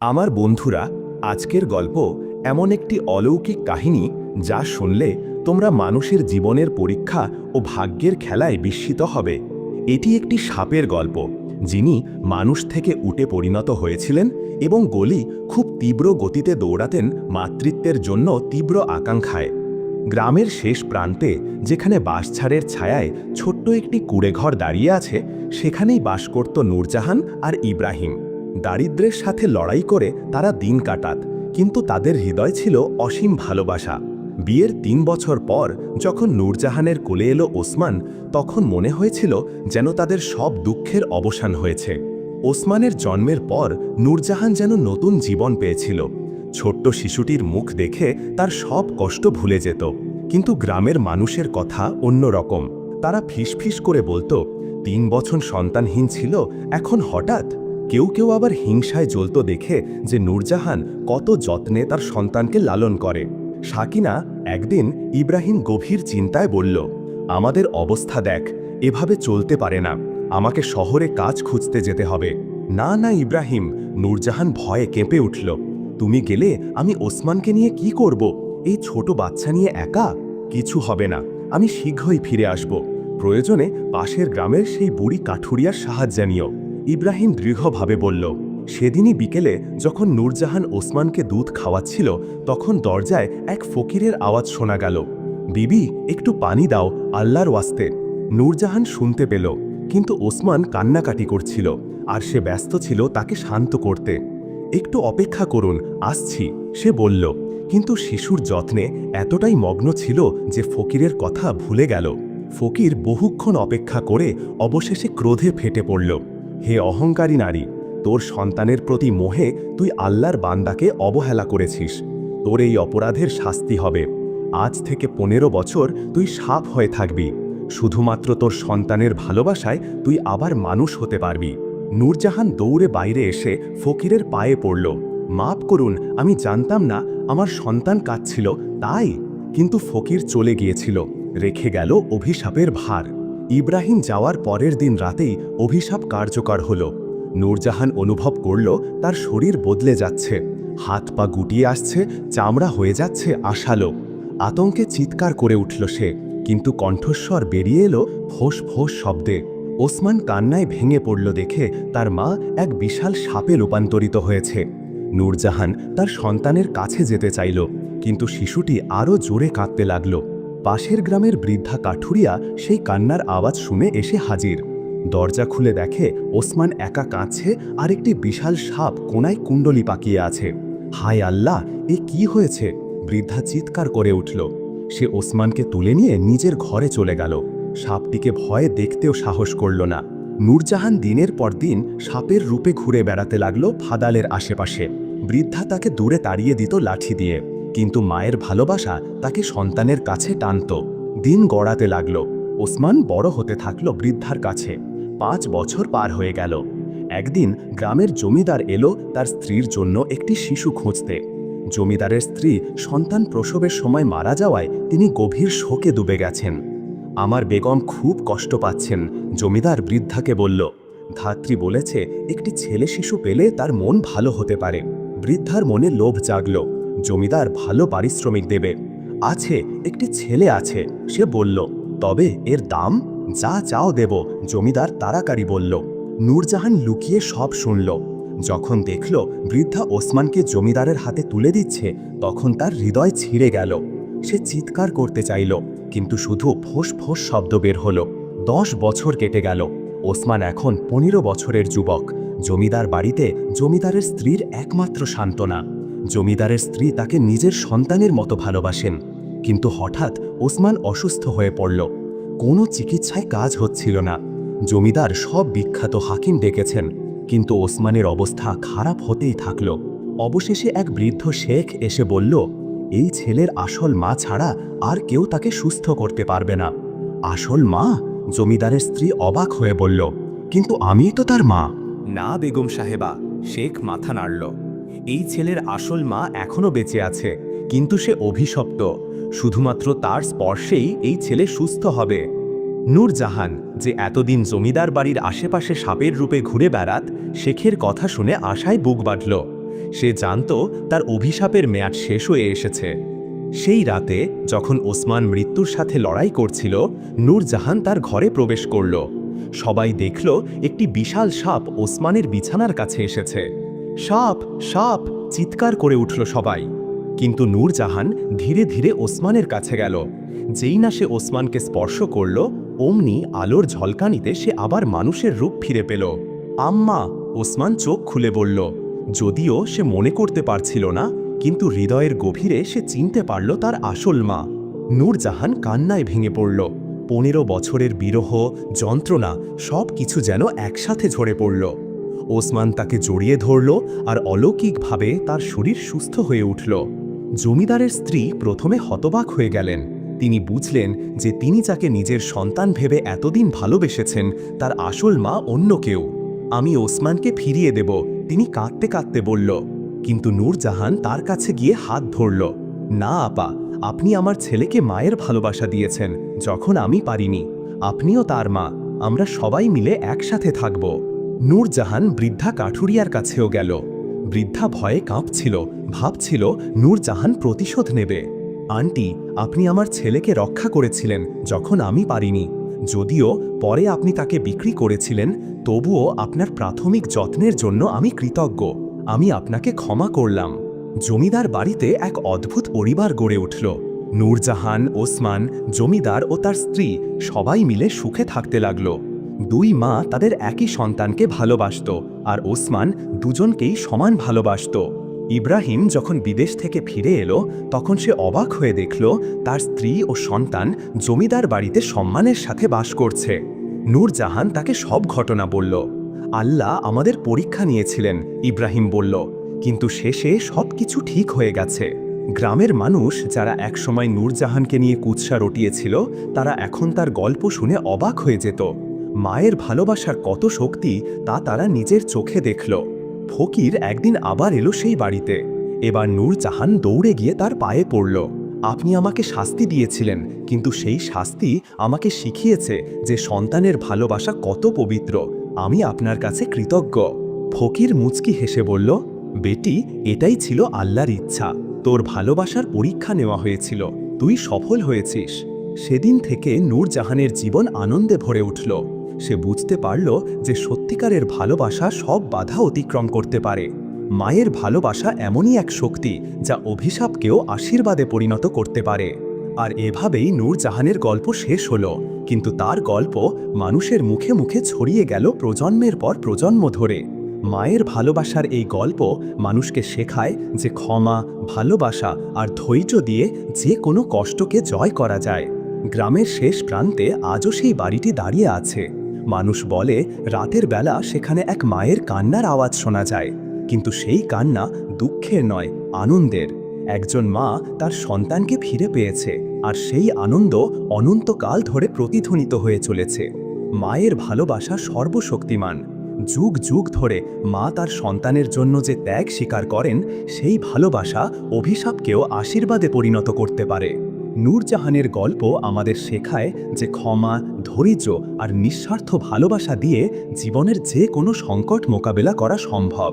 আমার বন্ধুরা, আজকের গল্প এমন একটি অলৌকিক কাহিনী যা শুনলে তোমরা মানুষের জীবনের পরীক্ষা ও ভাগ্যের খেলায় বিস্মিত হবে। এটি একটি সাপের গল্প, যিনি মানুষ থেকে উঠে পরিণত হয়েছিলেন এবং গলি খুব তীব্র গতিতে দৌড়াতেন মাতৃত্বের জন্য তীব্র আকাঙ্ক্ষায়। গ্রামের শেষ প্রান্তে, যেখানে বাঁশঝাড়ের ছায়ায় ছোট্ট একটি কুড়েঘর দাঁড়িয়ে আছে, সেখানেই বাস করত নূরজাহান আর ইব্রাহিম। দারিদ্র্যের সাথে লড়াই করে তারা দিন কাটাত, কিন্তু তাদের হৃদয় ছিল অসীম ভালোবাসা। বিয়ের তিন বছর পর যখন নূরজাহানের কোলে এলো ওসমান, তখন মনে হয়েছিল যেন তাদের সব দুঃখের অবসান হয়েছে। ওসমানের জন্মের পর নূরজাহান যেন নতুন জীবন পেয়েছিল। ছোট্ট শিশুটির মুখ দেখে তার সব কষ্ট ভুলে যেত, কিন্তু গ্রামের মানুষের কথা অন্যরকম তারা ফিসফিস করে বলতো, তিন বছর সন্তানহীন ছিল, এখন হঠাৎ কেউ কেউ আবার হিংসায় জ্বলত দেখে যে নূরজাহান কত যত্নে তার সন্তানকে লালন করে। শাকিনা একদিন ইব্রাহিম গভীর চিন্তায় বলল, আমাদের অবস্থা দেখ, এভাবে চলতে পারে না। আমাকে শহরে কাজ খুঁজতে যেতে হবে। না না, ইব্রাহিম, নূরজাহান ভয়ে কেঁপে উঠল, তুমি গেলে আমি ওসমানকে নিয়ে কি করব? এই ছোট বাচ্চা নিয়ে একা? কিছু হবে না, আমি শীঘ্রই ফিরে আসব। প্রয়োজনে পাশের গ্রামের সেই বুড়ি কাঠুরিয়ার সাহায্য নিও। ইব্রাহিম দৃঢ়ভাবে বলল, সেদিনই বিকেলে যখন নূরজাহান ওসমানকে দুধ খাওয়াচ্ছিল, তখন দরজায় এক ফকিরের আওয়াজ শোনা গেল। বিবি, একটু পানি দাও, আল্লাহর ওয়াস্তে। নূরজাহান শুনতে পেল, কিন্তু ওসমান কান্নাকাটি করছিল, আর সে ব্যস্ত ছিল তাকে শান্ত করতে। একটু অপেক্ষা করুন, আসছি, সে বলল, কিন্তু শিশুর যত্নে এতটাই মগ্ন ছিল যে ফকিরের কথা ভুলে গেল। ফকির বহুক্ষণ অপেক্ষা করে অবশেষে ক্রোধে ফেটে পড়ল। হে অহংকারী নারী, তোর সন্তানের প্রতি মোহে তুই আল্লাহর বান্দাকে অবহেলা করেছিস। তোর এই অপরাধের শাস্তি হবে। আজ থেকে পনেরো বছর তুই সাপ হয়ে থাকবি। শুধুমাত্র তোর সন্তানের ভালোবাসায় তুই আবার মানুষ হতে পারবি। নূরজাহান দৌড়ে বাইরে এসে ফকিরের পায়ে পড়ল। মাপ করুন, আমি জানতাম না আমার সন্তান কাঁদছিল, তাই। কিন্তু ফকির চলে গিয়েছিল, রেখে গেল অভিশাপের ভার। ইব্রাহিম যাওয়ার পরের দিন রাতেই অভিশাপ কার্যকর হল। নূরজাহান অনুভব করল তার শরীর বদলে যাচ্ছে। হাত পা গুটিয়ে আসছে, চামড়া হয়ে যাচ্ছে আশালো। আতঙ্কে চিৎকার করে উঠল সে, কিন্তু কণ্ঠস্বর বেরিয়ে এলো ফোঁস ফোঁস শব্দে। ওসমান কান্নায় ভেঙে পড়ল দেখে তার মা এক বিশাল সাপে রূপান্তরিত হয়েছে। নূরজাহান তার সন্তানের কাছে যেতে চাইল, কিন্তু শিশুটি আরও জোরে কাঁদতে লাগল। পাশের গ্রামের বৃদ্ধা কাঠুরিয়া সেই কান্নার আওয়াজ শুনে এসে হাজির। দরজা খুলে দেখে ওসমান একা কাঁদছে আর একটি বিশাল সাপ কোনায় কুণ্ডলি পাকিয়ে আছে। হায় আল্লাহ, এ কি হয়েছে? বৃদ্ধা চিৎকার করে উঠল। সে ওসমানকে তুলে নিয়ে নিজের ঘরে চলে গেল। সাপটিকে ভয়ে দেখতেও সাহস করল না। নূরজাহান দিনের পর দিন সাপের রূপে ঘুরে বেড়াতে লাগল ফাদালের আশেপাশে। বৃদ্ধা তাকে দূরে তাড়িয়ে দিত লাঠি দিয়ে। কিন্তু মায়ের ভালোবাসা তাকে সন্তানের কাছে টানত। দিন গড়াতে লাগল। ওসমান বড় হতে থাকল বৃদ্ধার কাছে। পাঁচ বছর পার হয়ে গেল। একদিন গ্রামের জমিদার এলো তার স্ত্রীর জন্য একটি শিশু খুঁজতে। জমিদারের স্ত্রী সন্তান প্রসবের সময় মারা যাওয়ায় তিনি গভীর শোকে ডুবে গেছেন। আমার বেগম খুব কষ্ট পাচ্ছেন জমিদার বৃদ্ধাকে বলল। ধাত্রী বলেছে, একটি ছেলে শিশু পেলে তার মন ভালো হতে পারে। বৃদ্ধার মনে লোভ জাগল। জমিদার ভালো পারিশ্রমিক দেবে। আছে, একটি ছেলে আছে, সে বলল, তবে এর দাম? যা চাও দেব, জমিদার তারাকারি বলল। নূরজাহান লুকিয়ে সব শুনল। যখন দেখল বৃদ্ধা ওসমানকে জমিদারের হাতে তুলে দিচ্ছে, তখন তার হৃদয় ছিঁড়ে গেল। সে চিৎকার করতে চাইল, কিন্তু শুধু ফোঁস ফোঁস শব্দ বের হলো। দশ বছর কেটে গেল। ওসমান এখন পনেরো বছরের যুবক। জমিদার বাড়িতে জমিদারের স্ত্রীর একমাত্র সান্ত্বনা। জমিদারের স্ত্রী তাকে নিজের সন্তানের মতো ভালোবাসেন, কিন্তু হঠাৎ ওসমান অসুস্থ হয়ে পড়ল। কোনো চিকিৎসায় কাজ হচ্ছিল না। জমিদার সব বিখ্যাত হাকিম ডেকেছেন, কিন্তু ওসমানের অবস্থা খারাপ হতেই থাকল। অবশেষে এক বৃদ্ধ শেখ এসে বলল, এই ছেলের আসল মা ছাড়া আর কেউ তাকে সুস্থ করতে পারবে না। আসল মা? জমিদারের স্ত্রী অবাক হয়ে বলল, কিন্তু আমিই তো তার মা। না বেগম সাহেবা, শেখ মাথা নাড়ল। এই ছেলের আসল মা এখনও বেঁচে আছে, কিন্তু সে অভিশপ্ত। শুধুমাত্র তার স্পর্শেই এই ছেলে সুস্থ হবে। নূরজাহান, যে এতদিন জমিদার বাড়ির আশেপাশে সাপের রূপে ঘুরে বেড়াত, শেখের কথা শুনে আশায় বুক বাঁধল। সে জানত তার অভিশাপের মেয়াদ শেষ হয়ে এসেছে। সেই রাতে, যখন ওসমান মৃত্যুর সাথে লড়াই করছিল, নূরজাহান তার ঘরে প্রবেশ করল। সবাই দেখল, একটি বিশাল সাপ ওসমানের বিছানার কাছে এসেছে। সাপ সাপ, চিৎকার করে উঠল সবাই। কিন্তু নূরজাহান ধীরে ধীরে ওসমানের কাছে গেল। যেই না সে ওসমানকে স্পর্শ করল, অমনি আলোর ঝলকানিতে সে আবার মানুষের রূপ ফিরে পেল। আম্মা, ওসমান চোখ খুলে বলল, যদিও সে মনে করতে পারছিল না, কিন্তু হৃদয়ের গভীরে সে চিনতে পারল তার আসল মা। নূরজাহান কান্নায় ভেঙে পড়ল। পনেরো বছরের বিরহ, যন্ত্রণা সব কিছু যেন একসাথে ঝরে পড়ল। ওসমান তাকে জড়িয়ে ধরল আর অলৌকিকভাবে তার শরীর সুস্থ হয়ে উঠল। জমিদারের স্ত্রী প্রথমে হতবাক হয়ে গেলেন। তিনি বুঝলেন যে তিনি যাকে নিজের সন্তান ভেবে এতদিন ভালোবেসেছেন, তার আসল মা অন্য কেউ। আমি ওসমানকে ফিরিয়ে দেব, তিনি কাঁদতে কাঁদতে বলল। কিন্তু নূরজাহান তার কাছে গিয়ে হাত ধরল। না, আপা, আপনি আমার ছেলেকে মায়ের ভালোবাসা দিয়েছেন, যখন আমি পারিনি। আপনিও তার মা, আমরা সবাই মিলে একসাথে থাকব। নূরজাহান বৃদ্ধা কাঠুরিয়ার কাছেও গেল। বৃদ্ধা ভয়ে কাঁপছিল, ভাবছিল নূরজাহান প্রতিশোধ নেবে। আন্টি, আপনি আমার ছেলেকে রক্ষা করেছিলেন, যখন আমি পারিনি। যদিও পরে আপনি তাকে বিক্রি করেছিলেন, তবুও আপনার প্রাথমিক যত্নের জন্য আমি কৃতজ্ঞ। আমি আপনাকে ক্ষমা করলাম। জমিদার বাড়িতে এক অদ্ভুত পরিবার গড়ে উঠল। নূরজাহান, ওসমান, জমিদার ও তার স্ত্রী সবাই মিলে সুখে থাকতে লাগল। দুই মা তাদের একই সন্তানকে ভালোবাসত আর ওসমান দুজনকেই সমান ভালোবাসত। ইব্রাহিম যখন বিদেশ থেকে ফিরে এলো, তখন সে অবাক হয়ে দেখল তার স্ত্রী ও সন্তান জমিদার বাড়িতে সম্মানের সাথে বাস করছে। নূরজাহান তাকে সব ঘটনা বলল। আল্লাহ আমাদের পরীক্ষা নিয়েছিলেন, ইব্রাহিম বলল, কিন্তু শেষে সব কিছু ঠিক হয়ে গেছে। গ্রামের মানুষ যারা একসময় নূরজাহানকে নিয়ে কুৎসা রটিয়েছিল, তারা এখন তার গল্প শুনে অবাক হয়ে যেত। মায়ের ভালোবাসার কত শক্তি তা তারা নিজের চোখে দেখল। ফকির একদিন আবার এলো সেই বাড়িতে। এবার নূরজাহান দৌড়ে গিয়ে তার পায়ে পড়ল। আপনি আমাকে শাস্তি দিয়েছিলেন, কিন্তু সেই শাস্তি আমাকে শিখিয়েছে যে সন্তানের ভালোবাসা কত পবিত্র। আমি আপনার কাছে কৃতজ্ঞ। ফকির মুচকি হেসে বলল, বেটি, এটাই ছিল আল্লাহর ইচ্ছা। তোর ভালোবাসার পরীক্ষা নেওয়া হয়েছিল। তুই সফল হয়েছিস। সেদিন থেকে নূরজাহানের জীবন আনন্দে ভরে উঠল। সে বুঝতে পারল যে সত্যিকারের ভালোবাসা সব বাধা অতিক্রম করতে পারে। মায়ের ভালোবাসা এমনই এক শক্তি যা অভিশাপকেও আশীর্বাদে পরিণত করতে পারে। আর এভাবেই নূরজাহানের গল্প শেষ হলো। কিন্তু তার গল্প মানুষের মুখে মুখে ছড়িয়ে গেল প্রজন্মের পর প্রজন্ম ধরে। মায়ের ভালোবাসার এই গল্প মানুষকে শেখায় যে ক্ষমা, ভালোবাসা আর ধৈর্য দিয়ে যে কোনো কষ্টকে জয় করা যায়। গ্রামের শেষ প্রান্তে আজও সেই বাড়িটি দাঁড়িয়ে আছে। মানুষ বলে, রাতের বেলা সেখানে এক মায়ের কান্নার আওয়াজ শোনা যায়। কিন্তু সেই কান্না দুঃখের নয়, আনন্দের। একজন মা তার সন্তানকে ফিরে পেয়েছে, আর সেই আনন্দ অনন্তকাল ধরে প্রতিধ্বনিত হয়ে চলেছে। মায়ের ভালোবাসা সর্বশক্তিমান। যুগ যুগ ধরে মা তার সন্তানের জন্য যে ত্যাগ স্বীকার করেন, সেই ভালোবাসা অভিশাপকেও আশীর্বাদে পরিণত করতে পারে। নূরজাহানের গল্প আমাদের শেখায় যে ক্ষমা, ধৈর্য আর নিঃস্বার্থ ভালোবাসা দিয়ে জীবনের যে কোনো সংকট মোকাবেলা করা সম্ভব।